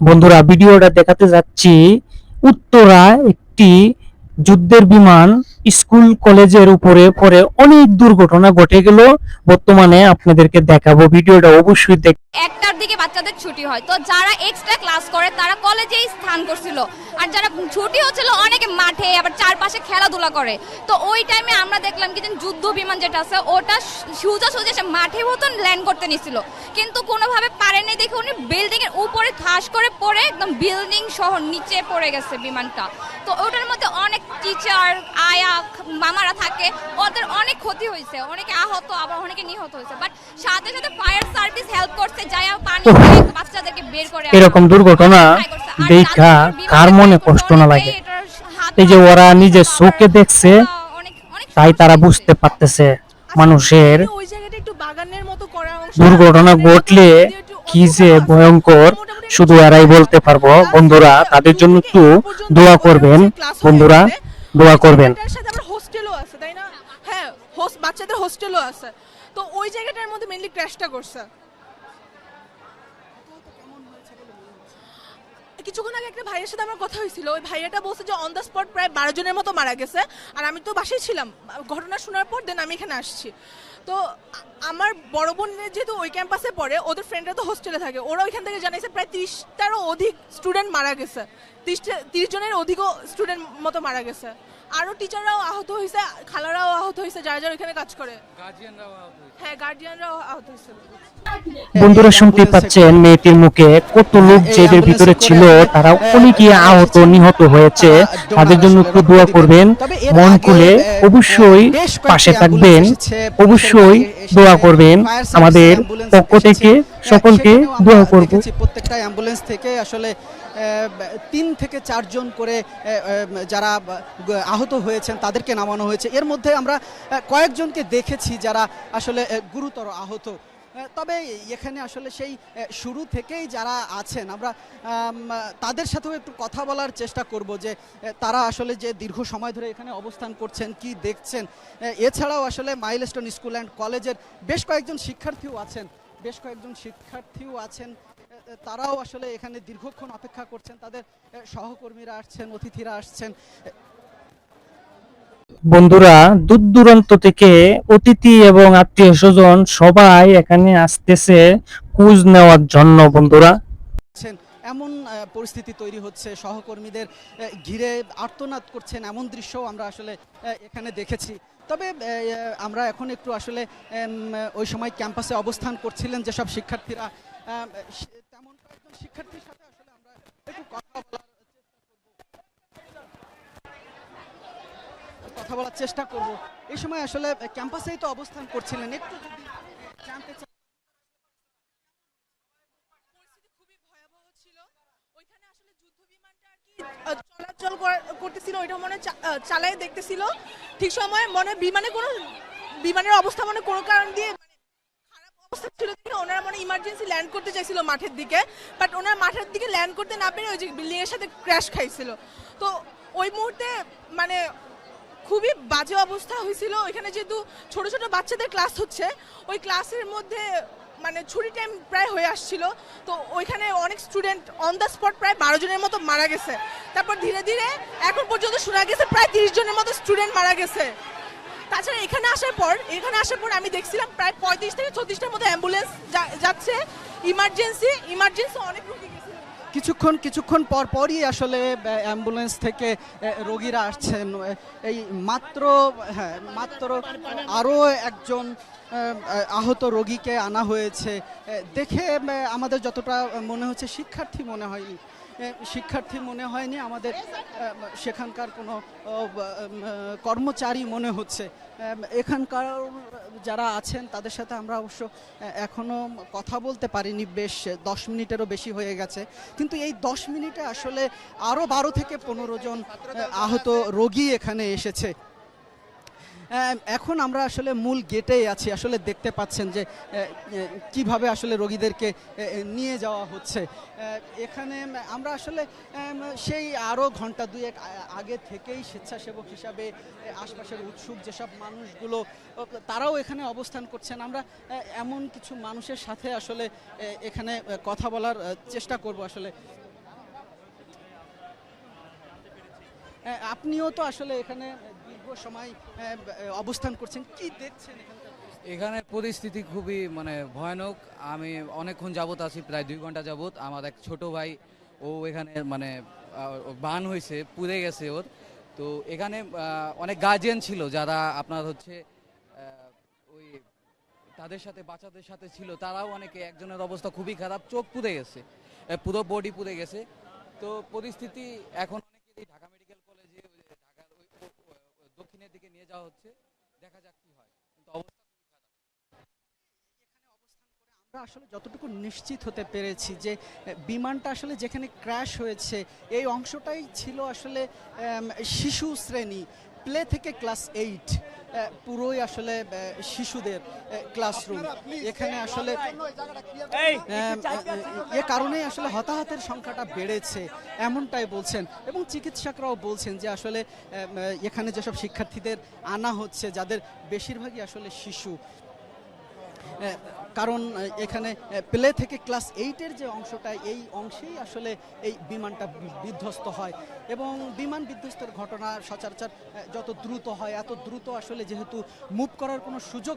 বন্ধুরা ভিডিওটা দেখাতে যাচ্ছি। উত্তরা একটি যুদ্ধের বিমান স্কুল, কলেজের উপরে পরে অনেক দুর্ঘটনা ঘটে গেল। বর্তমানে আপনাদেরকে দেখাবো ভিডিওটা, অবশ্যই দেখ একটার দিকে বাচ্চাদের ছুটি হয়। তো যারা এক্সট্রা ক্লাস করে, তারা কলেজেই স্থান করছিল। আর যারা ছুটি হচ্ছিল, অনেকে মাঠে, আবার চারপাশে খেলাধুলা করে। তো ওই টাইমে আমরা দেখলাম কি যুদ্ধ বিমান যেটা আছে, ওটা সোজা সোজা সে মাঠে মতন ল্যান্ড করতে নিছিল। কিন্তু কোনোভাবে পারেনি দেখে উনি বিল্ডিং এর উপরে ঠাস করে পড়ে একদম বিল্ডিং সহ নিচে পড়ে গেছে বিমানটা। তো ওটার মধ্যে অনেক টিচার আয়া মামারা থাকে ওদের অনেক ক্ষতি হয়েছে। অনেকে আহত আবার অনেকে নিহত হয়েছে। বাট সাথে সাথে ফায়ার সার্ভিস হেল্প করছে যাই পানি বাচ্চাদেরকে বের করে এরকম দুর্ঘটনা দেখা কার মনে কষ্ট না লাগে। এই যে ওরা নিজের আবার চোখে দেখছে তাই তারা বুঝতে পারতেছে মানুষের ওই জায়গাটা একটু বাগানের মতো করা অংশ দুর্ঘটনা ঘটলে কি যে ভয়ঙ্কর শুধু এরাই বলতে পারব। বন্ধুরা তাদের জন্য একটু দোয়া করবেন। বন্ধুরা দোয়া করবেন। আছে, তাই না? হ্যাঁ হোস্ট বাচ্চাদের হোস্টেলও আছে। তো ওই জায়গাটার মধ্যে মেইনলি ক্র্যাশটা করছে। কিছুক্ষণ আগে একটা ভাইয়ের সাথে আমার কথা হয়েছিল। ওই ভাইয়াটা বলছে যে অন দ্য স্পট প্রায় বারো জনের মতো মারা গেছে। আর আমি তো বাসায় ছিলাম। ঘটনা শোনার পর দেন আমি এখানে আসছি। তো আমার বড় বোন যেহেতু ওই ক্যাম্পাসে পড়ে, ওদের ফ্রেন্ডরা তো হোস্টেলে থাকে। ওরা ওইখান থেকে জানিয়েছে প্রায় তিরিশটারও অধিক স্টুডেন্ট মারা গেছে। তিরিশটা, তিরিশ জনের অধিকও স্টুডেন্ট মতো মারা গেছে। আরও টিচাররাও আহত হয়েছে খালারাও আহত হয়েছে যারা যারা ওইখানে কাজ করে হ্যাঁ গার্জিয়ানরাও আহত হয়েছে বন্ধুরা শুনতে পাচ্ছেন মেয়েটির মুখে কত লোক যে এদের ভিতরে ছিল তারা অনেকেই আহত নিহত হয়েছে তাদের জন্য একটু দোয়া করবেন মন খুলে অবশ্যই পাশে থাকবেন অবশ্যই দোয়া করবেন আমাদের পক্ষ থেকে সকলকে দোয়া করব প্রত্যেকটা অ্যাম্বুলেন্স থেকে আসলে আহ, তিন থেকে চারজন করে যারা আহ, আহত হয়েছেন, তাদেরকে নামানো হয়েছে। এর মধ্যে আমরা কয়েকজনকে দেখেছি যারা আসলে গুরুতর আহত। তবে এখানে আসলে সেই শুরু থেকেই যারা আছেন, আমরা তাদের সাথেও একটু কথা বলার চেষ্টা করব যে তারা আসলে যে দীর্ঘ সময় ধরে এখানে অবস্থান করছেন, কি দেখছেন। এছাড়াও আসলে মাইলস্টোন স্কুল অ্যান্ড কলেজের বেশ কয়েকজন শিক্ষার্থীও আছেন, বেশ কয়েকজন শিক্ষার্থীও আছেন তারাও আসলে এখানে দীর্ঘক্ষণ অপেক্ষা করছেন, তাদের সহকর্মীরা আসছেন, অতিথিরা আসছেন। বন্ধুরা দূর দূরান্ত থেকে অতিথি এবং আত্মীয় স্বজন সবাই এখানে আসতেছে খোঁজ নেওয়ার জন্য, বন্ধুরা। এমন পরিস্থিতি তৈরি হচ্ছে, সহকর্মীদের ঘিরে আর্তনাদ করছেন এমন দৃশ্যও আমরা আসলে এখানে দেখেছি। তবে আমরা এখন একটু আসলে ওই সময় ক্যাম্পাসে অবস্থান করছিলেন যেসব শিক্ষার্থীরা তেমন কয়েকজন শিক্ষার্থীর সাথে আসলে আমরা একটু কথা বলার কথা বলার চেষ্টা করব। এই সময় আসলে ক্যাম্পাসেই তো অবস্থান করছিলেন। একটু যদি চলাচল করা- করতেছিল, ওইটা মনে চালায় দেখতেছিল। ঠিক সময় মনে, বিমানে কোনো, বিমানের অবস্থা মনে কোনো কারণ দিয়ে মানে অবস্থা ছিল ইমার্জেন্সি ল্যান্ড করতে চাইছিল মাঠের দিকে। বাট মাঠের দিকে ল্যান্ড করতে না পেরে ওই যে সাথে ক্র্যাশ তো ওই মুহূর্তে মানে খুবই বাজে অবস্থা হয়েছিল। ওইখানে যেহেতু ছোট ছোট বাচ্চাদের ক্লাস হচ্ছে, ওই ক্লাসের মধ্যে মানে ছুটি টাইম প্রায় হয়ে আসছিল। তো ওইখানে অনেক স্টুডেন্ট অন দ্য স্পট প্রায় বারো জনের মতো মারা গেছে। তারপর ধীরে ধীরে এখন পর্যন্ত শোনা গেছে প্রায় তিরিশ জনের মতো স্টুডেন্ট মারা গেছে। তাছাড়া এখানে আসার পর, এখানে আসার পর আমি দেখছিলাম প্রায় পঁয়ত্রিশ থেকে ছত্রিশটার মতো অ্যাম্বুলেন্স যাচ্ছে। ইমার্জেন্সি ইমার্জেন্সি অনেক রুগী কিছুক্ষণ কিছুক্ষণ পর পরই আসলে অ্যাম্বুলেন্স থেকে রোগীরা আসছেন। এই মাত্র হ্যাঁ মাত্র আরও একজন আহ, আহ, আহত রোগীকে আনা হয়েছে। দেখে আমাদের যতটা মনে হচ্ছে শিক্ষার্থী মনে হয়নি শিক্ষার্থী মনে হয়নি, আমাদের সেখানকার কোনো কর্মচারী মনে হচ্ছে। এখানকার যারা আছেন, তাদের সাথে আমরা অবশ্য এখনও এখনও কথা বলতে পারিনি, বেশ দশ মিনিটেরও বেশি হয়ে গেছে। কিন্তু এই দশ মিনিটে আসলে আরও বারো থেকে পনেরো জন আহত রোগী এখানে এসেছে। এখন আমরা আসলে মূল গেটেই আছি। আসলে দেখতে পাচ্ছেন যে কীভাবে আসলে রোগীদেরকে নিয়ে যাওয়া হচ্ছে। এখানে আমরা আসলে সেই আরও ঘণ্টা দুয়েক আগে থেকেই স্বেচ্ছাসেবক হিসাবে আশপাশের উৎসুক যেসব মানুষগুলো, তারাও এখানে অবস্থান করছেন। আমরা এমন কিছু মানুষের সাথে আসলে এখানে কথা বলার চেষ্টা করব আসলে। আপনিও তো আসলে এখানে দীর্ঘ সময় অবস্থান করছেন। কি দেখছেন এখানের পরিস্থিতি? খুবই মানে ভয়ানক। আমি অনেকক্ষণ যাবত আছি, প্রায় দুই ঘণ্টা যাবত আমার এক ছোট ভাই, ও এখানে মানে বান হয়েছে, পুড়ে গেছে ওর। তো এখানে অনেক গার্জিয়ান ছিল যারা আপনার হচ্ছে ওই তাদের সাথে, বাচ্চাদের সাথে ছিল। তারাও অনেকে, একজনের অবস্থা খুবই খারাপ। চোখ পুড়ে গেছে। পুরো বডি পুড়ে গেছে। তো পরিস্থিতি এখন অনেকেরই ঢাকা মেডিকেল কলেজে ওই যে ঢাকার ওই ও- ও- ও- দক্ষিণের দিকে নিয়ে যাওয়া হচ্ছে, দেখা যাক কি হয়। কিন্তু আমরা আসলে যতটুকু নিশ্চিত হতে পেরেছি যে, বিমানটা আসলে যেখানে ক্র্যাশ হয়েছে, এই অংশটাই ছিল আসলে শিশু শ্রেণি প্লে থেকে ক্লাস এইট পুরোই আসলে শিশুদের ক্লাসরুম এখানে আসলে এ কারণেই আসলে হতাহতের সংখ্যাটা বেড়েছে এমনটাই বলছেন। এবং চিকিৎসকরাও বলছেন যে আসলে এখানে যেসব শিক্ষার্থীদের আনা হচ্ছে যাদের বেশিরভাগই আসলে শিশু কারণ এখানে প্লে থেকে ক্লাস এইটের যে অংশটা, এই অংশেই আসলে এই বিমানটা বিধ্বস্ত হয়। এবং বিমান বিধ্বস্তের ঘটনা সচরাচর যত দ্রুত হয়, এত দ্রুত আসলে যেহেতু মুভ করার কোনো সুযোগ